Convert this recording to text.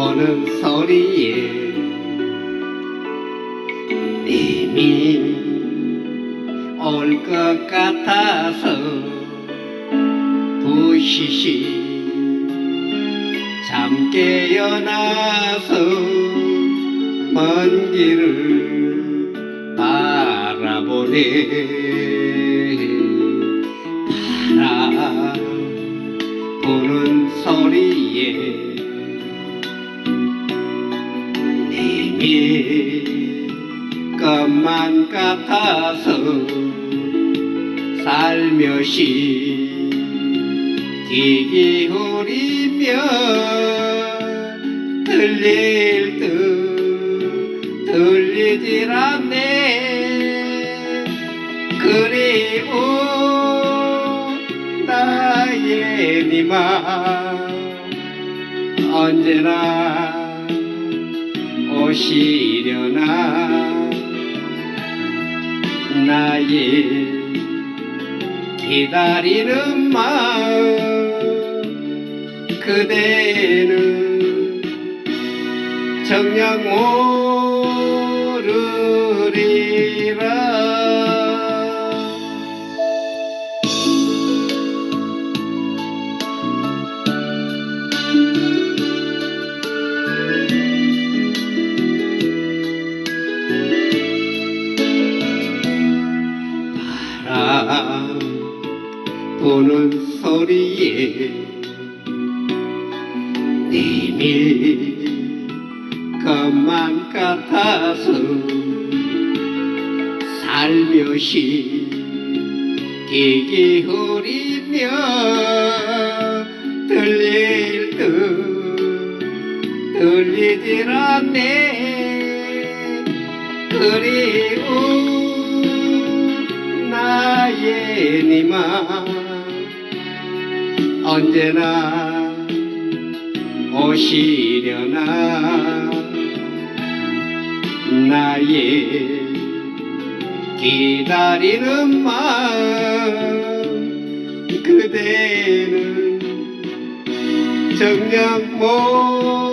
오는 소리에 님이 올 것 같아서 부시시 잠 깨어나서 먼 길을 바라보네. 바라보는 소리에 님이 것만 같아서 살며시 귀 기울이며 들릴 듯 들리질 않네. 그리운 나의 니마. 언제나 오시려나? 나의 기다리는 마음 그대는 정녕 모 부는 소리에 님이 것만 같아서 살며시 귀 기울이며 들릴 듯 들리질 않네. 그리운 나의 니마 언제나 오시려나 나의 기다리는 마음 그대는 정녕 모르